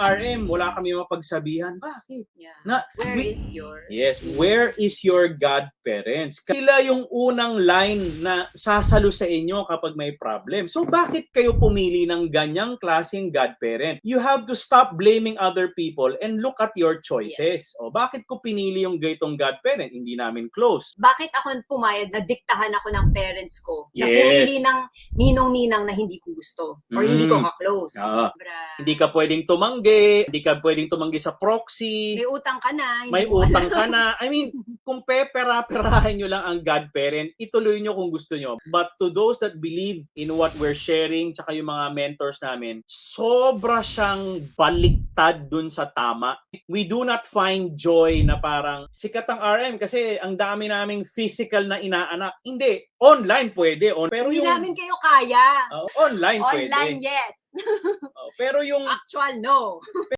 RM, wala kami mapagsabihan. Bakit? Yeah. Na- Where we- is your... Yes, where is your godparents? Sila yung unang line na sasalo sa inyo kapag may problem. So bakit kayo pumili ng ganyang klaseng godparent? You have to stop blaming other people and look at your choices. O bakit ko pinili yung gaytong godparent? Hindi namin close. Bakit ako pumayad na diktahan ako ng parents ko na Yes. pumili ng ninong-ninang na hindi ko gusto or hindi ko Mm. ka-close? Ah. Bra. Hindi ka pwedeng tumanggi, hindi ka pwedeng tumanggi sa proxy. May utang ka na. hindi may utang ka na. I mean, kung pepera-perahin nyo lang ang godparent, ituloy nyo kung gusto nyo. But to those that believe in what we're sharing, tsaka yung mga mentors namin, sobra siyang baliktad dun sa tama. We do not find joy na parang sikat ang RM kasi ang dami naming physical na inaanak. Hindi. Online pwede. On, pero Hindi yung namin kayo kaya. Oh, online, Online, pwede. yes. Oh, pero yung Actual, no.